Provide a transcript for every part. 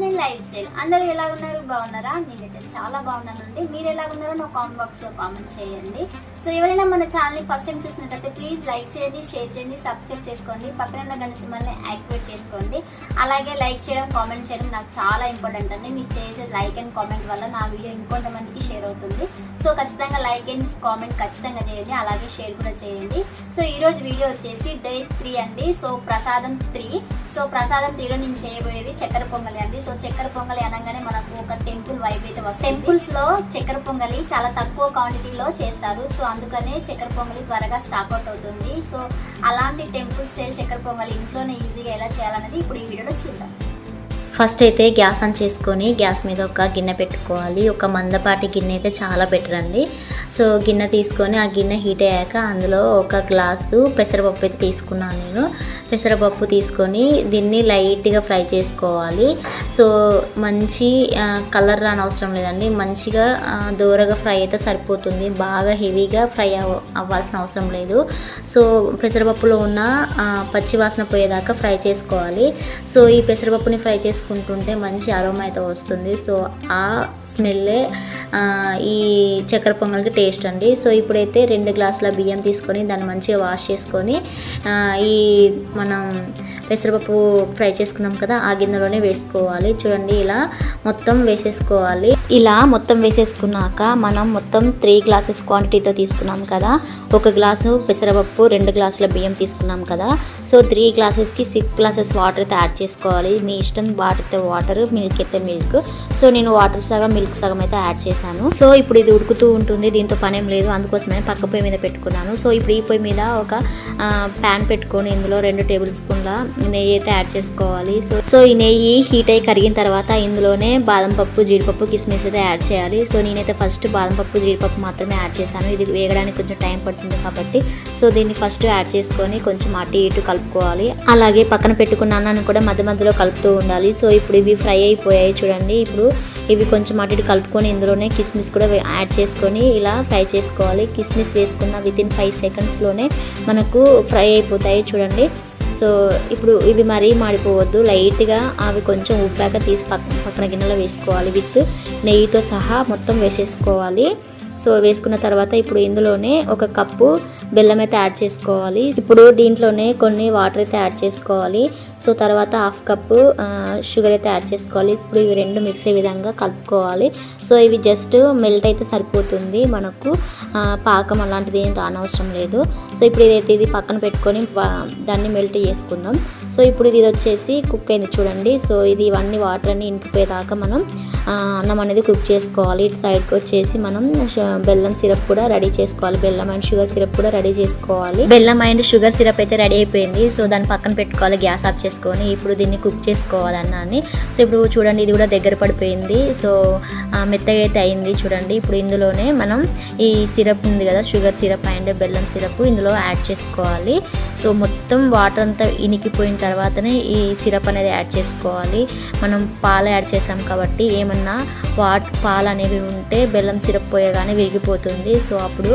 నేను life style అందరూ ఎలా ఉన్నారు బాగున్నారా నేనైతే చాలా బాగున్నానండి. మీరు ఎలా ఉన్నారో నా కామెంట్ బాక్స్లో కామెంట్ చేయండి. సో ఎవరైనా మన ఛానల్ని ఫస్ట్ టైం చూసినట్టయితే ప్లీజ్ లైక్ చేయండి షేర్ చేయండి సబ్స్క్రైబ్ చేసుకోండి. పక్కన ఉన్న గంట సిమ్మల్ని యాక్టివేట్ చేసుకోండి. అలాగే లైక్ చేయడం కామెంట్ చేయడం నాకు చాలా ఇంపార్టెంట్ అండి. మీరు చేసే లైక్ అండ్ కామెంట్ వల్ల నా వీడియో ఇంకొంతమందికి షేర్ అవుతుంది. సో ఖచ్చితంగా లైక్ అండ్ కామెంట్ ఖచ్చితంగా చేయండి. అలాగే షేర్ కూడా చేయండి. సో ఈరోజు వీడియో వచ్చేసి డే త్రీ అండి. సో ప్రసాదం త్రీ సో ప్రసాదం త్రీలో నేను చేయబోయేది చక్కెర పొంగలి అండి. సో చక్కెర పొంగలి అనగానే మనకు ఒక టెంపుల్ వైబ్ అయితే వస్తుంది. టెంపుల్స్లో చక్కెర పొంగలి చాలా తక్కువ క్వాంటిటీలో చేస్తారు. సో అందుకనే చక్కెర పొంగలి త్వరగా స్టాక్ అవుట్ అవుతుంది. సో అలాంటి టెంపుల్ స్టైల్ చక్కెర పొంగలి ఇంట్లోనే ఈజీగా ఎలా చేయాలనేది ఇప్పుడు ఈ వీడియోలో చూద్దాం. ఫస్ట్ అయితే గ్యాస్ ఆన్ చేసుకొని గ్యాస్ మీద ఒక గిన్నె పెట్టుకోవాలి. ఒక మందపాటి గిన్నె అయితే చాలా బెటర్ అండి. సో గిన్నె తీసుకొని ఆ గిన్నె హీట్ అయ్యాక అందులో ఒక గ్లాసు పెసరపప్పు అయితే తీసుకున్నాను నేను. పెసరపప్పు తీసుకొని దీన్ని లైట్గా ఫ్రై చేసుకోవాలి. సో మంచి కలర్ రాని అవసరం లేదండి. మంచిగా దూరగా ఫ్రై అయితే సరిపోతుంది. బాగా హెవీగా ఫ్రై అవ అవ్వాల్సిన అవసరం లేదు. సో పెసరపప్పులో ఉన్న పచ్చివాసన పచ్చి వాసన పోయేదాకా ఫ్రై చేసుకోవాలి. సో ఈ పెసరపప్పుని ఫ్రై వేసుకుంటుంటే మంచి అరోమా అయితే వస్తుంది. సో ఆ స్మెల్లే ఈ చక్కెర పొంగల్కి టేస్ట్ అండి. సో ఇప్పుడైతే రెండు గ్లాసుల బియ్యం తీసుకొని దాన్ని మంచిగా వాష్ చేసుకొని ఈ మనం పెసరపప్పు ఫ్రై చేసుకున్నాం కదా ఆ గిన్నెలోనే వేసుకోవాలి. చూడండి ఇలా మొత్తం వేసేసుకోవాలి. ఇలా మొత్తం వేసేసుకున్నాక మనం మొత్తం త్రీ గ్లాసెస్ క్వాంటిటీతో తీసుకున్నాం కదా. ఒక గ్లాసు పెసరపప్పు రెండు గ్లాసుల బియ్యం తీసుకున్నాం కదా. సో త్రీ గ్లాసెస్కి సిక్స్ గ్లాసెస్ వాటర్ అయితే యాడ్ చేసుకోవాలి. మీ ఇష్టం వాటర్ అయితే వాటర్ మిల్క్ అయితే మిల్క్ సో నేను వాటర్ సగం మిల్క్ సగం అయితే యాడ్ చేశాను. సో ఇప్పుడు ఇది ఉడుకుతూ ఉంటుంది. దీంతో పనేం లేదు. అందుకోసమే పక్క పొయ్యి మీద పెట్టుకున్నాను. సో ఇప్పుడు ఈ పొయ్యి మీద ఒక ప్యాన్ పెట్టుకొని ఇందులో రెండు టేబుల్ స్పూన్ల నెయ్యి అయితే యాడ్ చేసుకోవాలి. సో సో ఈ నెయ్యి హీట్ అయ్యి కరిగిన తర్వాత ఇందులోనే బాదం పప్పు జీడిపప్పు కిస్మిస్ అయితే యాడ్ చేయాలి. సో నేనైతే ఫస్ట్ బాదం పప్పు జీడిపప్పు మాత్రమే యాడ్ చేశాను. ఇది వేయడానికి కొంచెం టైం పడుతుంది కాబట్టి. సో దీన్ని ఫస్ట్ యాడ్ చేసుకొని కొంచెం అటు ఇటు కలుపుకోవాలి. అలాగే పక్కన పెట్టుకున్న అన్నాన్ని కూడా మధ్య మధ్యలో కలుపుతూ ఉండాలి. సో ఇప్పుడు ఇవి ఫ్రై అయిపోయాయి చూడండి. ఇప్పుడు ఇవి కొంచెం అటు ఇటు కలుపుకొని ఇందులోనే కిస్మిస్ కూడా యాడ్ చేసుకొని ఇలా ఫ్రై చేసుకోవాలి. కిస్మిస్ వేసుకున్న విత్ ఇన్ ఫైవ్ సెకండ్స్లోనే మనకు ఫ్రై అయిపోతాయి చూడండి. సో ఇప్పుడు ఇవి మరీ మాడిపోవద్దు. లైట్గా అవి కొంచెం ఉప్పాక తీసి పక్క పక్కన గిన్నెలో వేసుకోవాలి. విత్ నెయ్యితో సహా మొత్తం వేసేసుకోవాలి. సో వేసుకున్న తర్వాత ఇప్పుడు ఇందులోనే ఒక కప్పు బెల్లం అయితే యాడ్ చేసుకోవాలి. ఇప్పుడు దీంట్లోనే కొన్ని వాటర్ అయితే యాడ్ చేసుకోవాలి. సో తర్వాత హాఫ్ కప్పు షుగర్ అయితే యాడ్ చేసుకోవాలి. ఇప్పుడు ఇవి రెండు మిక్స్ అయ్యే విధంగా కలుపుకోవాలి. సో ఇవి జస్ట్ మెల్ట్ అయితే సరిపోతుంది మనకు. పాకం అలాంటిది ఏం రానవసరం లేదు. సో ఇప్పుడు ఇదైతే ఇది పక్కన పెట్టుకొని దాన్ని మెల్ట్ చేసుకుందాం. సో ఇప్పుడు ఇది వచ్చేసి కుక్ అయింది చూడండి. సో ఇది ఇవన్నీ వాటర్ అన్ని ఇంకిపోయేదాకా మనం అన్నం అనేది కుక్ చేసుకోవాలి. ఇటు సైడ్కి వచ్చేసి మనం బెల్లం సిరప్ కూడా రెడీ చేసుకోవాలి. బెల్లం అండ్ షుగర్ సిరప్ కూడా రెడీ చేసుకోవాలి. బెల్లం అండ్ షుగర్ సిరప్ అయితే రెడీ అయిపోయింది. సో దాన్ని పక్కన పెట్టుకోవాలి గ్యాస్ ఆఫ్ చేసుకొని. ఇప్పుడు దీన్ని కుక్ చేసుకోవాలి అన్నాన్ని. సో ఇప్పుడు చూడండి ఇది కూడా దగ్గర పడిపోయింది. సో మెత్తగా అయితే అయింది చూడండి. ఇప్పుడు ఇందులోనే మనం ఈ సిరప్ ఉంది కదా షుగర్ సిరప్ అండ్ బెల్లం సిరప్ ఇందులో యాడ్ చేసుకోవాలి. సో మొత్తం వాటర్ అంతా ఇనికిపోయిన తర్వాతనే ఈ సిరప్ అనేది యాడ్ చేసుకోవాలి. మనం పాలు యాడ్ చేసాం కాబట్టి ఏమన్నా వాట్ పాలు అనేవి ఉంటే బెల్లం సిరప్ పోయగానే విరిగిపోతుంది. సో అప్పుడు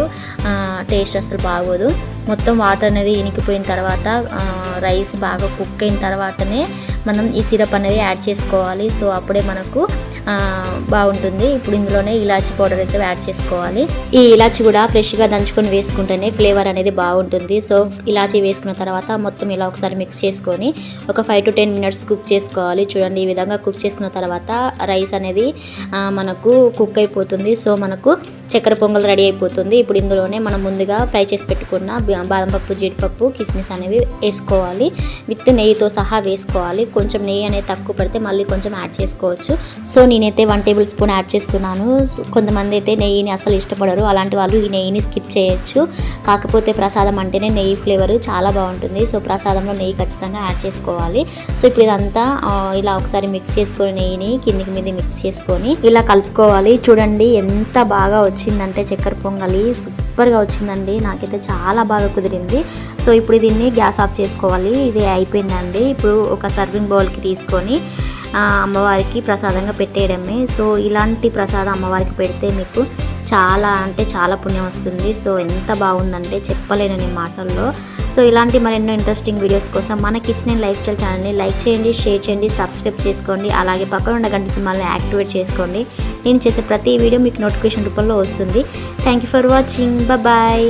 టేస్ట్ అసలు బాగోదు. మొత్తం వాటర్ అనేది ఇనికిపోయిన తర్వాత రైస్ బాగా కుక్ అయిన తర్వాతనే మనం ఈ సిరప్ అనేది యాడ్ చేసుకోవాలి. సో అప్పుడే మనకు బాగుంటుంది. ఇప్పుడు ఇందులోనే ఇలాచి పౌడర్ అయితే యాడ్ చేసుకోవాలి. ఈ ఇలాచి కూడా ఫ్రెష్గా దంచుకొని వేసుకుంటేనే ఫ్లేవర్ అనేది బాగుంటుంది. సో ఇలాచి వేసుకున్న తర్వాత మొత్తం ఇలా ఒకసారి మిక్స్ చేసుకొని ఒక five to ten minutes cook చేసుకోవాలి. చూడండి ఈ విధంగా కుక్ చేసుకున్న తర్వాత రైస్ అనేది మనకు కుక్ అయిపోతుంది. సో మనకు చక్కెర పొంగల్ రెడీ అయిపోతుంది. ఇప్పుడు ఇందులోనే మనం ముందుగా ఫ్రై చేసి పెట్టుకున్న బాదం పప్పు జీడిపప్పు కిస్మిస్ అనేవి వేసుకోవాలి. విత్ నెయ్యితో సహా వేసుకోవాలి. కొంచెం నెయ్యి అనేది తక్కువ పడితే మళ్ళీ కొంచెం యాడ్ చేసుకోవచ్చు. సో నేనైతే వన్ టేబుల్ స్పూన్ యాడ్ చేస్తున్నాను. కొంతమంది అయితే నెయ్యిని అసలు ఇష్టపడరు. అలాంటి వాళ్ళు ఈ నెయ్యిని స్కిప్ చేయొచ్చు. కాకపోతే ప్రసాదం అంటేనే నెయ్యి ఫ్లేవర్ చాలా బాగుంటుంది. సో ప్రసాదంలో నెయ్యి ఖచ్చితంగా యాడ్ చేసుకోవాలి. సో ఇప్పుడు ఇదంతా ఇలా ఒకసారి మిక్స్ చేసుకొని నెయ్యిని కిందికి మీద మిక్స్ చేసుకొని ఇలా కలుపుకోవాలి. చూడండి ఎంత బాగా వచ్చిందంటే చక్కెర పొంగలి. సూపర్గా వచ్చిందండి. నాకైతే చాలా బాగా కుదిరింది. సో ఇప్పుడు దీన్ని గ్యాస్ ఆఫ్ చేసుకోవాలి. ఇది అయిపోయిందండి. ఇప్పుడు ఒక సర్వింగ్ బౌల్కి తీసుకొని అమ్మవారికి ప్రసాదంగా పెట్టేయడమే. సో ఇలాంటి ప్రసాదం అమ్మవారికి పెడితే మీకు చాలా అంటే చాలా పుణ్యం వస్తుంది. సో ఎంత బాగుందంటే చెప్పలేను నేను మాటల్లో. సో ఇలాంటి మరెన్నో ఇంట్రెస్టింగ్ వీడియోస్ కోసం మన కిచెన్ అండ్ లైఫ్ స్టైల్ ఛానల్ని లైక్ చేయండి షేర్ చేయండి సబ్స్క్రైబ్ చేసుకోండి అలాగే పక్కన ఉన్న గంట సింహాలని యాక్టివేట్ చేసుకోండి. నేను చేసే ప్రతి వీడియో మీకు నోటిఫికేషన్ రూపంలో వస్తుంది. Thank you for watching bye